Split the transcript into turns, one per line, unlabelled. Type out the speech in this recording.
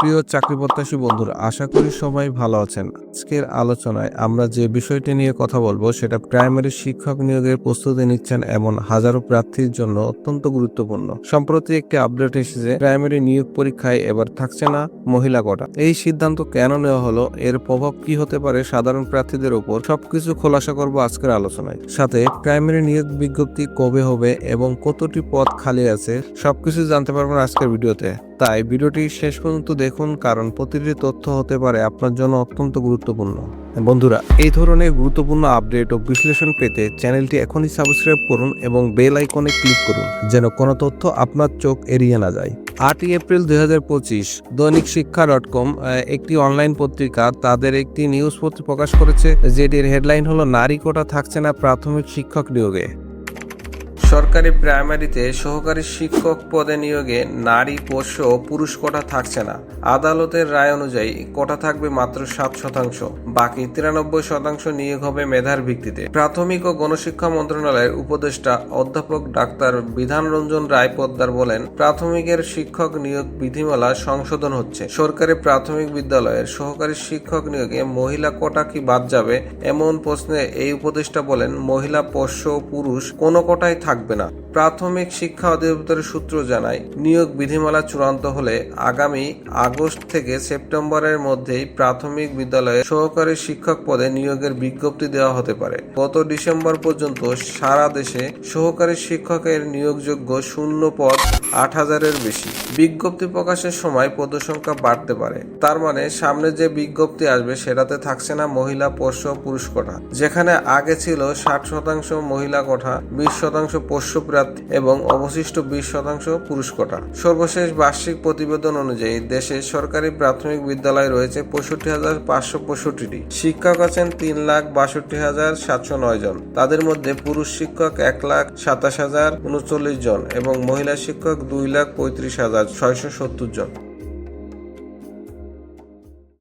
প্রিয় চাকরি প্রত্যাশী বন্ধুরা, আশা করি সবাই ভালো আছেন। আজকের আলোচনায় আমরা যে বিষয়টি নিয়ে কথা বলব, সেটা প্রাইমারি শিক্ষক নিয়োগের প্রস্তুতি নিচ্ছেন এমন হাজারো প্রার্থীর জন্য অত্যন্ত গুরুত্বপূর্ণ। সম্প্রতি একটি আপডেট এসেছে, প্রাইমারি নিয়োগ পরীক্ষায় এবার থাকছে না মহিলা কোটা। এই সিদ্ধান্ত কেন নেওয়া হলো, এর প্রভাব কি হতে পারে সাধারণ প্রার্থীদের উপর সবকিছু খোলাসা করব আজকের আলোচনায়। সাথে, প্রাইমারি নিয়োগ বিজ্ঞপ্তি কবে হবে এবং কতটি পদ খালি আছে, সবকিছু জানতে পারবেন আজকের ভিডিওতে। তাই ভিডিওটি শেষ পর্যন্ত দেখুন, কারণ প্রতিটি তথ্য হতে পারে আপনার জন্য অত্যন্ত গুরুত্বপূর্ণ। বন্ধুরা, এই ধরনের গুরুত্বপূর্ণ আপডেট ও বিশ্লেষণ পেতে চ্যানেলটি এখনই সাবস্ক্রাইব করুন এবং বেল আইকনে ক্লিক করুন, যেন কোনো তথ্য আপনার চোখ এড়িয়ে না যায়। আটই এপ্রিল দুই হাজার পঁচিশ দৈনিক শিক্ষা ডট কম একটি অনলাইন পত্রিকা তাদের একটি নিউজ প্রকাশ করেছে, যেটির হেডলাইন হলো, নারী কোটা থাকছে না প্রাথমিক শিক্ষক নিয়োগে। সরকারি প্রাইমারিতে সহকারী শিক্ষক পদে নিয়োগে নারী পোষ্য ও পুরুষ কোটা থাকছে না। আদালতের রায় অনুযায়ী কোটা থাকবে মাত্র সাত শতাংশ, বাকি তিরানব্বই শতাংশ নিয়োগ হবে মেধার ভিত্তিতে। প্রাথমিক ও গণশিক্ষা মন্ত্রণালয়ের উপদেষ্টা অধ্যাপক ডাক্তার বিধান রঞ্জন রায় পোদ্দার বলেন, প্রাথমিকের শিক্ষক নিয়োগ বিধিমালা সংশোধন হচ্ছে। সরকারি প্রাথমিক বিদ্যালয়ের সহকারী শিক্ষক নিয়োগে মহিলা কোটা কি বাদ যাবে, এমন প্রশ্নে এই উপদেষ্টা বলেন, মহিলা, পোষ্য পুরুষ কোনো কোটাই থাকবে না। প্রাথমিক শিক্ষা অধিদপ্তরের সূত্র জানায়, নিয়োগ বিধিমালা চূড়ান্ত হলে আগামী আগস্ট থেকে সেপ্টেম্বরের মধ্যেই প্রাথমিক বিদ্যালয়ে সহকারী শিক্ষক পদে নিয়োগের বিজ্ঞপ্তি দেওয়া হতে পারে। গত ডিসেম্বর পর্যন্ত সারা দেশে সহকারী শিক্ষকের নিয়োগযোগ্য শূন্য পদ আট হাজারের বেশি। বিজ্ঞপ্তি প্রকাশের সময় পদসংখ্যা বাড়তে পারে। তার মানে সামনে যে বিজ্ঞপ্তি আসবে সেটাতে থাকছে না মহিলা, পোষ্য, পুরুষ কোঠা, যেখানে আগে ছিল ষাট শতাংশ মহিলা কোঠা, বিশ শতাংশ পোষ্য প্রার্থী এবং অবশিষ্ট বিশ শতাংশ পুরুষ কোটা সর্বশেষ বার্ষিক প্রতিবেদন অনুযায়ী দেশে সরকারি প্রাথমিক বিদ্যালয় রয়েছে পঁয়ষট্টি হাজার পাঁচশো পঁয়ষট্টিটি। শিক্ষক আছেন তিন লাখ বাষট্টি হাজার সাতশো নয় জন। তাদের মধ্যে পুরুষ শিক্ষক এক লাখ সাতাশ হাজার উনচল্লিশ জন এবং মহিলা শিক্ষক দুই লাখ পঁয়ত্রিশ হাজার ছয়শো সত্তর জন।